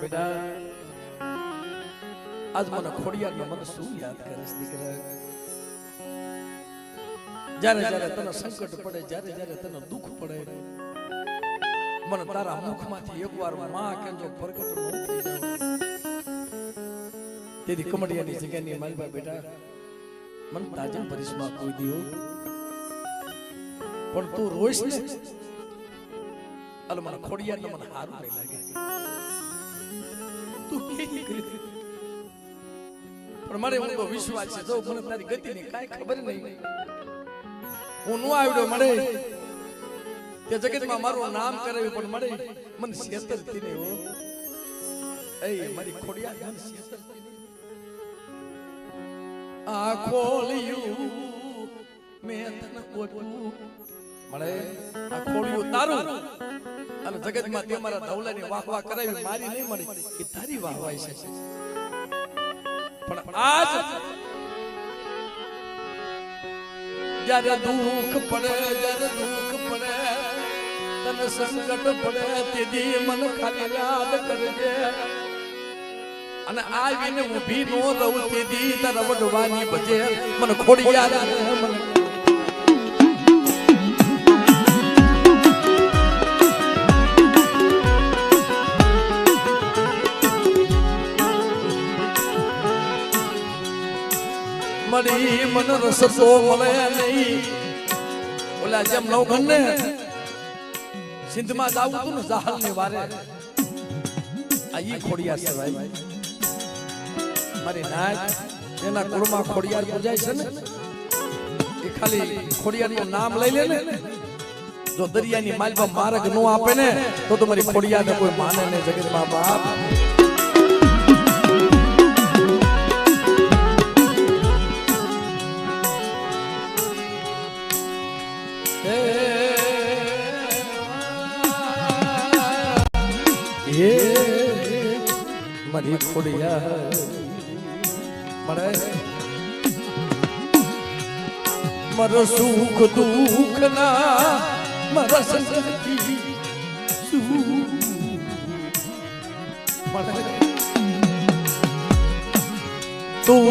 બેટા, આજ મને ખોડિયાર મને શું યાદ કરીશ દીકરા. જ્યારે જ્યારે તને સંકટ પડે, જ્યારે જ્યારે તને દુઃખ પડે, મને તારા મુખમાંથી એકવારમાં કેમ જો પ્રગટ ન થઈ જાવ તેથી કમડિયાની જગ્યાની માલબા બેટા, મન તાજા પરિસમાં કોઈ દિયો પણ તું રોઈશ ને? અલ મને ખોડિયાર મને હારું નહીં લાગે તું કરી પણ મારે હું તો વિશ્વાસ છે જો મને તારી ગતિની કાંઈ ખબર નહીં હું નો આવડ્યો મળે તે જગતમાં મારું નામ કરાવ્યું પણ મળે મને શેતરથી નહીં હો એ મારી ખોડિયાર મને શેતરથી નહીં આ ખોલિયું મેં તને ઓળખું મળે આ ખોડિયું તારું. અને જગતમાં તે મારા ધવલાની વાહ વાહ કરાવી મારી નહીં મળી. એ તારી વાહ વાહ છે. પણ આજ જ્યારે દુઃખ પડે, જ્યારે દુઃખ પડે, તને સંકટ પડે, તેથી મન ખાલી યાદ કરજે. અને આવીને ઊભી નો રહું, તેથી તારા વડવાની બજે મને ખોડી યાદ મને મળી મન રસતો મળે નહીં. ઓલા જેમ નવઘન ને સિંધમાં જાવું તું ને જહાલની વારે. આ ઈ ખોડિયાર છે મારી નાય એના કુળમાં ખોડિયાર પૂજાય છે ને. એ ખાલી ખોડિયાર નું નામ લઈ લે ને. જો દરિયાની માલમાં માર્ગ નો આપે ને, તો તમારી ખોડિયાર ને કોઈ માને ને જગતમાં બાપ. હે, મારી ખોડિયા મળે મારો સુખ દુઃખ ના મારા સંગતી તું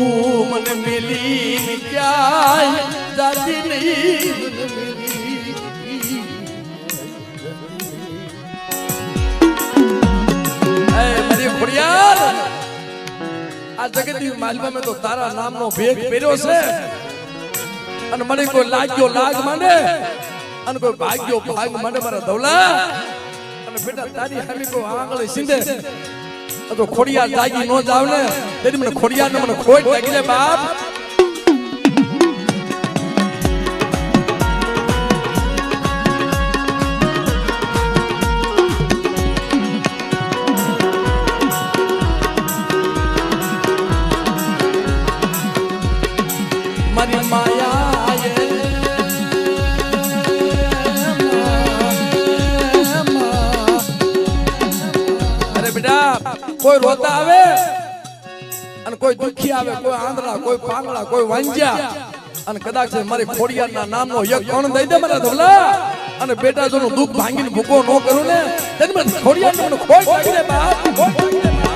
મને મિલી ક્યાંય જાતી નહીં. મારી યાર આ જગતની માલમાં મેં તો તારા નામનો ભેગ પહેર્યો છે. અને મને કોઈ લાગ્યો લાગ માંડે અને કોઈ ભાગ્યો ભાગ માંડે મારા ધવલા અને બેટા, તારી હામી કોઈ આંગળી સિંધે? તો ખોડિયા જાગી નો જાવ ને તેની મને ખોડિયા ને મને ખોટ લાગી બાપ. આવે, કોઈ આંધળા, કોઈ પાંગળા, કોઈ વાંજ્યા. અને કદાચ મારી ખોડિયારના નામનો એક કોણ દઈ દે મને ધોલા અને બેટા, જો દુઃખ ભાંગીને ભૂકો ન કરું ને, તેને ખોટ લાગી દે બાપ.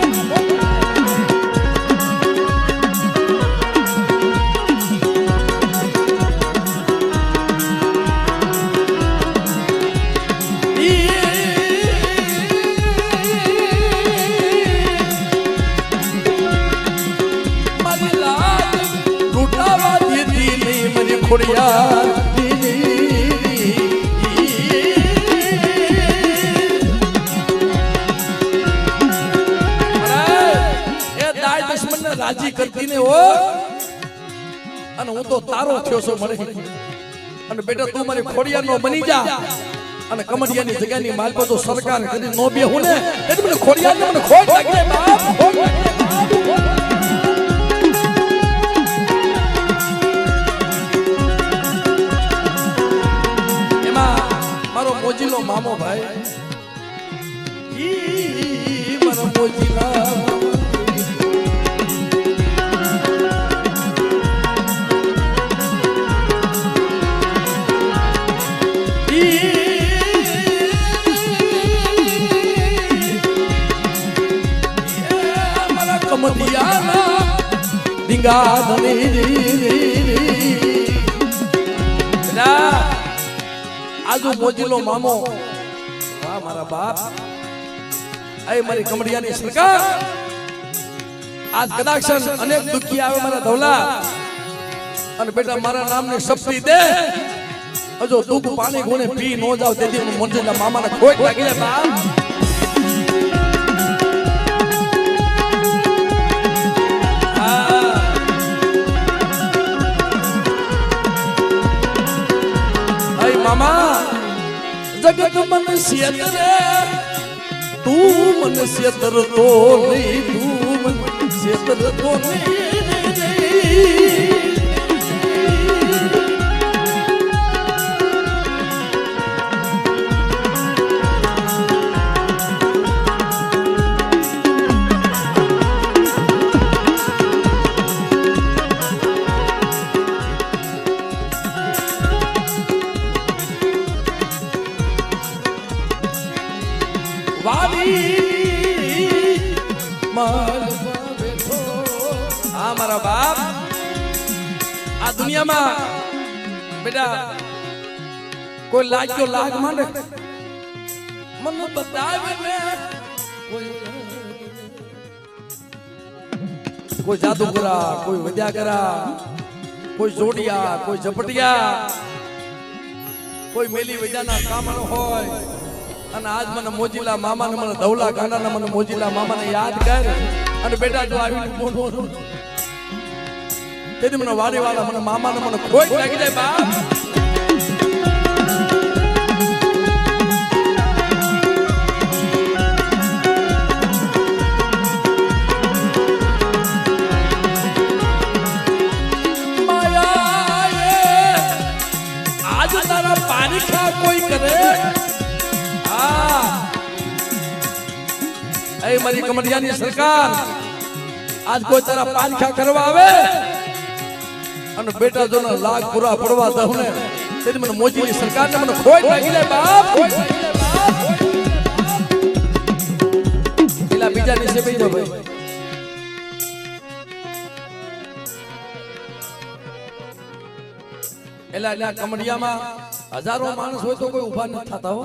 દુશ્મનને રાજી કરતી ને હો. અને હું તો તારો થયો છું મને. અને બેટા તું મારી ખોડિયાર નો બની જા. અને કમડિયાની જગ્યાની માલ તો સરકાર કરી નો બે હું ને. એટલે મને ખોડિયાર ને મને ખોટ લાગે બાપ. મોજીલો મામો ભાઈ. મારા મોજીલા ગાધની આજુ મોજીલો મામો. વાહ મારા બાપ. એ મારી કમડિયાની સરકાર. આજ કદાચ અનેક દુખી આવે મારા ધવલા. અને બેટા મારા નામને શક્તિ દે. હજો દુઃખ પાણી ગુણે પી નો જાવ તેથી હું મંજુના મામાને ખોટ લાગી જાય બાપ મામા જગત મનુષ્ય તરે તું મનુષ્ય તરતો નહીં તું મનુષ્ય તરતો નહીં. દુનિયામાં બેટા, કોઈ લાગ્યો લાગ માંડે મને બતાવે ને કોઈ જાદુ કરા કોઈ વિદ્યાગરા કોઈ જોડિયા, કોઈ ઝપટિયા, કોઈ મેલી વજાના કામણ હોય. અને આજ મને મોજીલા મામાને મને ધવલા ગાંડાને મને મોજીલા મામાને યાદ કર. અને બેટા, જો આવીને બોલો તેથી મને વાડી વાળા મને મામાને મને ખોટ લાગી જાય બાપ પારીખા કોઈ કરે? હા. એ મારી કમરિયાની સરકાર. આજ કોઈ તારા પારખા કરવા આવે? અને બેટા જો લાગ પૂરા પડવા દઉં ને, તેથી મને મોજીની સરકારને મને ખોઈ લાગી જાય બાપ. પેલા બીજા નીચે બેસી જાઓ ભાઈ. એલા એલા કમડિયામાં હજારો માણસ હોય તો કોઈ ઊભા નથી થતા હો.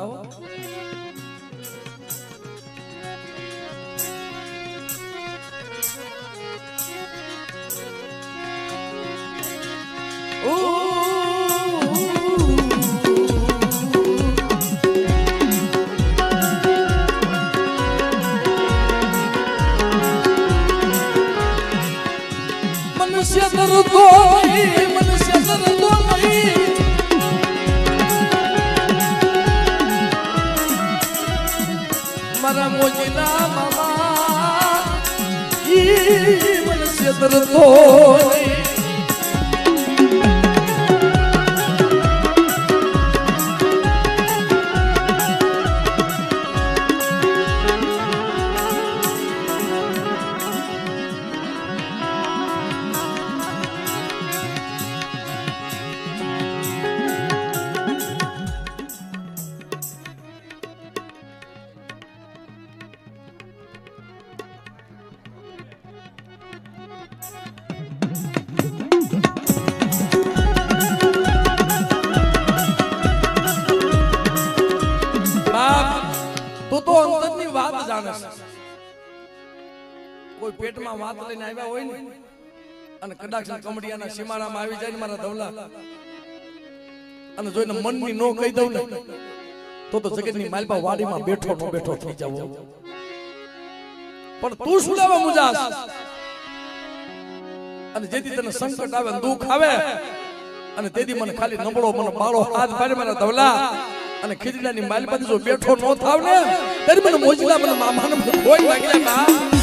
મનુષ્ય નહીં મનુષ્ય નહીં. મારા મોજીના મામા ઈ મનુષ્ય ડરતો કોઈ પેટમાં વાત લઈને આવ્યા હોય ને, અને કદાચ કમડિયાના સીમાડામાં આવી જાય ને મારા ધવલા. અને જોઈને મનની નો કહી દઉં ને, તો તો જગતની માલપા વાડીમાં બેઠો નો બેઠો થઈ જાવ. પણ તું શું લેવા મુજાસ? અને જેથી તને સંકટ આવે ને દુઃખ આવે, અને તેથી મને ખાલી નબળો મને બાળો હાથ પાડે મારા ધવલા. અને ખીજડાની માલ પાસે જો બેઠો નો થાવ ને, ત્યારે મને મોજલા મને મામાને મને કોઈ લાગી જાય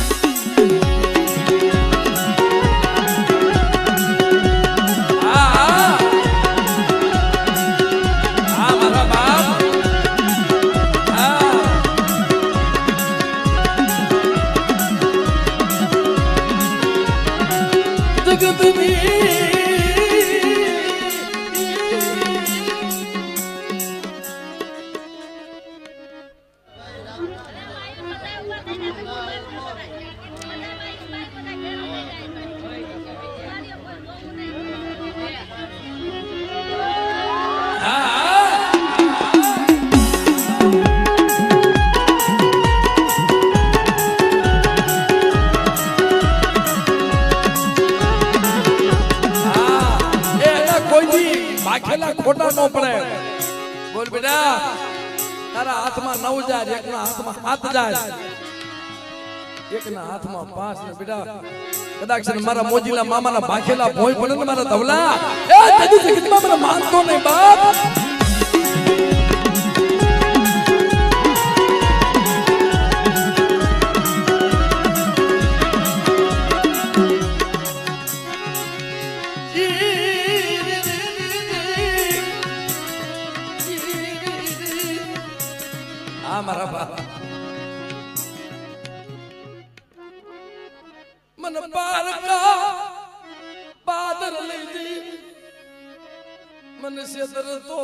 પડે બોલ બેટા, તારા હાથમાં નવ જાય એકના હાથમાં હાથ જાય એકના હાથમાં પાંચ ને બેટા, કદાચ મારા મોજીના મામાના ભાખેલા ભોય પડે ને મારા ધવલા. એ તેદી જગતમાં મને માનતો નહીં બાપ. મારા બાપ. મને પારકા પાદર લઈ દી મન સેદર તો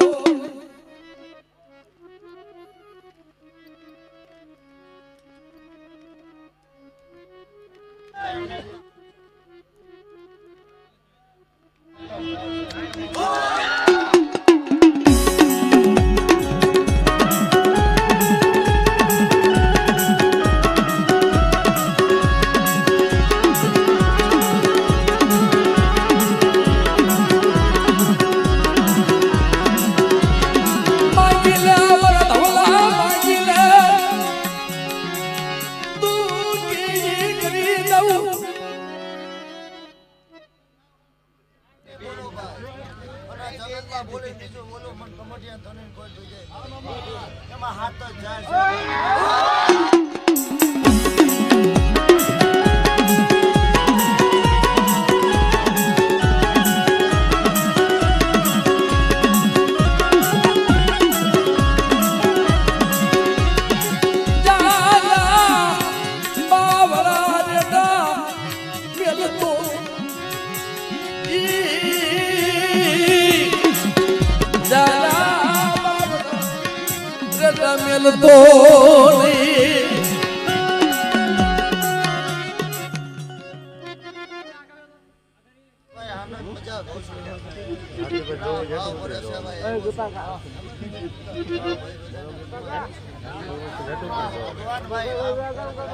ભગવાન ભાઈ